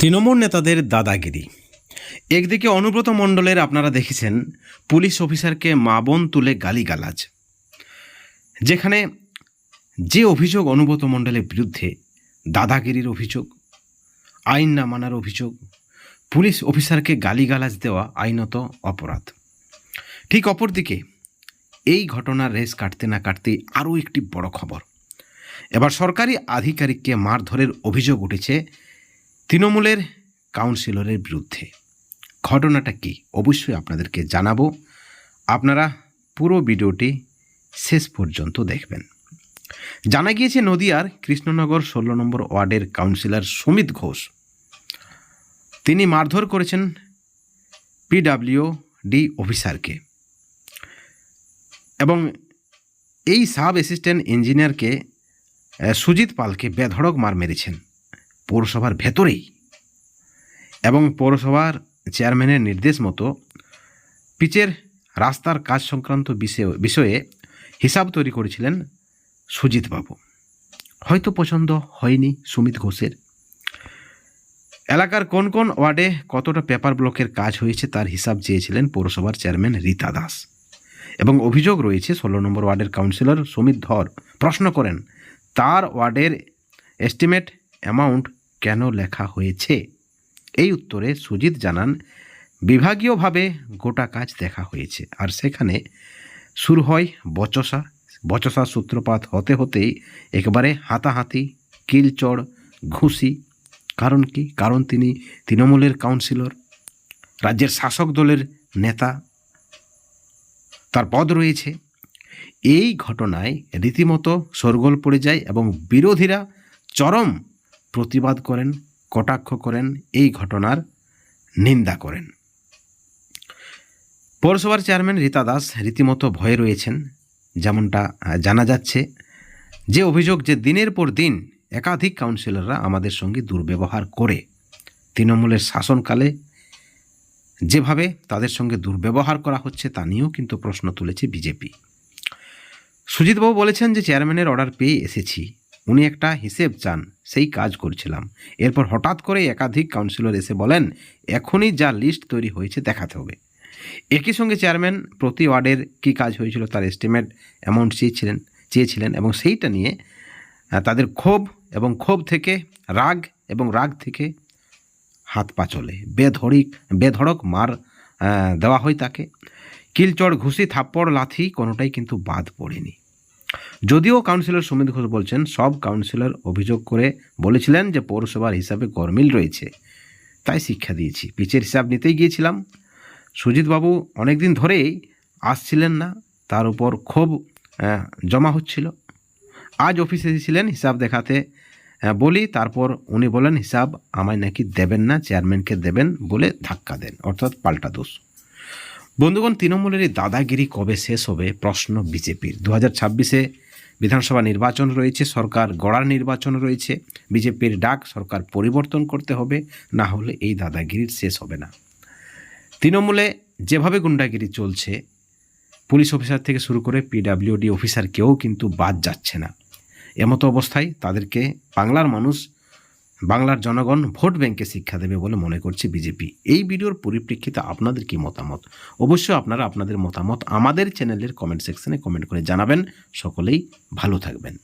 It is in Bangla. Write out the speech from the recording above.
তৃণমূল নেতাদের দাদাগিরি। একদিকে অনুব্রত মণ্ডলের আপনারা দেখেছেন, পুলিশ অফিসারকে মা বোন তুলে গালিগালাজ। যেখানে যে অভিযোগ অনুব্রত মণ্ডলের বিরুদ্ধে, দাদাগিরির অভিযোগ, আইন না মানার অভিযোগ, পুলিশ অফিসারকে গালিগালাজ দেওয়া আইনত অপরাধ। ঠিক অপরদিকে, এই ঘটনার রেস কাটতে না কাটতেই আরও একটি বড় খবর। এবার সরকারি আধিকারিককে মারধরের অভিযোগ উঠেছে তৃণমূলের কাউন্সিলরের বিরুদ্ধে। ঘটনাটা কি? অবশ্যই আপনাদেরকে জানাব। আপনারা পুরো ভিডিওটি শেষ পর্যন্ত দেখবেন। জানা গিয়েছে, নদিয়ার কৃষ্ণনগর ষোলো নম্বর ওয়ার্ডের কাউন্সিলর সুমিত ঘোষ। তিনি মারধর করেছেন পিডাব্লিউ ডি অফিসারকে। এবং এই সাব অ্যাসিস্ট্যান্ট ইঞ্জিনিয়ারকে সুজিত পালকে বেধড়ক মার মেরেছেন। পৌরসভার ভেতরেই। এবং পৌরসভার চেয়ারম্যানের নির্দেশ মতো পিচের রাস্তার কাজ সংক্রান্ত বিষয়ে বিষয়ে হিসাব তৈরি করেছিলেন সুজিতবাবু। হয়তো পছন্দ হয়নি সুমিত ঘোষের। এলাকার কোন কোন ওয়ার্ডে কতটা পেপার ব্লকের কাজ হয়েছে তার হিসাব চেয়েছিলেন পৌরসভার চেয়ারম্যান রীতা দাস। এবং অভিযোগ রয়েছে, ষোলো নম্বর ওয়ার্ডের কাউন্সিলর সুমিত ধর প্রশ্ন করেন, তার ওয়ার্ডের এস্টিমেট অ্যামাউন্ট কেন লেখা হয়েছে? এই উত্তরে সুজিত জানান, বিভাগীয়ভাবে গোটা কাজ দেখা হয়েছে, আর সেখানে শুরু হয় বচসা। বচসা সূত্রপাত হতে হতেই একেবারে হাতাহাতি, কিলচড়, ঘুষি। কারণ কি? কারণ তিনি তৃণমূলের কাউন্সিলর, রাজ্যের শাসক দলের নেতা। তার পদ রয়েছে। এই ঘটনায় রীতিমতো সরগোল পড়ে যায় এবং বিরোধীরা চরম প্রতিবাদ করেন, কটাক্ষ করেন, এই ঘটনার নিন্দা করেন। পৌরসভার চেয়ারম্যান রীতা দাস রীতিমতো ভয়ে রয়েছেন, যেমনটা জানা যাচ্ছে যে অভিযোগ যে দিনের পর দিন একাধিক কাউন্সিলররা আমাদের সঙ্গে দুর্ব্যবহার করে, তৃণমূলের শাসনকালে যেভাবে তাদের সঙ্গে দুর্ব্যবহার করা হচ্ছে তা নিয়েও কিন্তু প্রশ্ন তুলেছে বিজেপি। সুজিতবাবু বলেছেন যে চেয়ারম্যানের অর্ডার পেয়ে এসেছি উনি একটা হিসেব চান, সেই কাজ করছিলাম। এরপর হঠাৎ করে একাধিক কাউন্সিলর এসে বলেন, এখনই যা লিস্ট তৈরি হয়েছে দেখাতে হবে। একই সঙ্গে চেয়ারম্যান প্রতি ওয়ার্ডের কী কাজ হয়েছিল তার এস্টিমেট অ্যামাউন্ট চেয়েছিলেন চেয়েছিলেন এবং সেইটা নিয়ে তাদের ক্ষোভ এবং ক্ষোভ থেকে রাগ এবং রাগ থেকে হাত পা চলে। বেধড়িক বেধড়ক মার দেওয়া হয় তাকে। কিলচড় ঘুষি, থাপ্পড়, লাথি কোনোটাই কিন্তু বাদ পড়েনি। যদিও কাউন্সিলর সুমিত ঘোষ বলছেন, সব কাউন্সিলর অভিযোগ করে বলেছিলেন যে পৌরসভার হিসাবে গরমিল রয়েছে। তাই শিক্ষা দিয়েছি। পিচের হিসাব নিতেই গিয়েছিলাম। সুজিতবাবু অনেক দিন ধরেই আসছিলেন না, তার উপর ক্ষোভ জমা হচ্ছিল। আজ অফিসে এসেছিলেন, হিসাব দেখাতে বলি, তারপর উনি বলেন, হিসাব আমায় নাকি দেবেন না চেয়ারম্যানকে দেবেন বলে ধাক্কা দেন। অর্থাৎ পাল্টা দোষ। বন্ধুগণ, তৃণমূলের এই দাদাগিরি কবে শেষ হবে প্রশ্ন বিজেপির। দু হাজার ছাব্বিশে বিধানসভা নির্বাচন রয়েছে, সরকার গড়ার নির্বাচন রয়েছে, বিজেপির ডাক সরকার পরিবর্তন করতে হবে, না হলে এই দাদাগিরির শেষ হবে না। তৃণমূলে যেভাবে গুন্ডাগিরি চলছে, পুলিশ অফিসার থেকে শুরু করে পিডাব্লিউডি অফিসার কেউ কিন্তু বাদ যাচ্ছে না। এমতো অবস্থায় তাদেরকে বাংলার মানুষ বাংলার জনগণ ভোট ব্যাংকে শিক্ষা দেবে বলে মনে করছে বিজেপি। এই ভিডিওর পরিপ্রেক্ষিতে আপনাদের কি মতামত? অবশ্যই আপনারা আপনাদের মতামত আমাদের চ্যানেলের কমেন্ট সেকশনে কমেন্ট করে জানাবেন। সকলেই ভালো থাকবেন।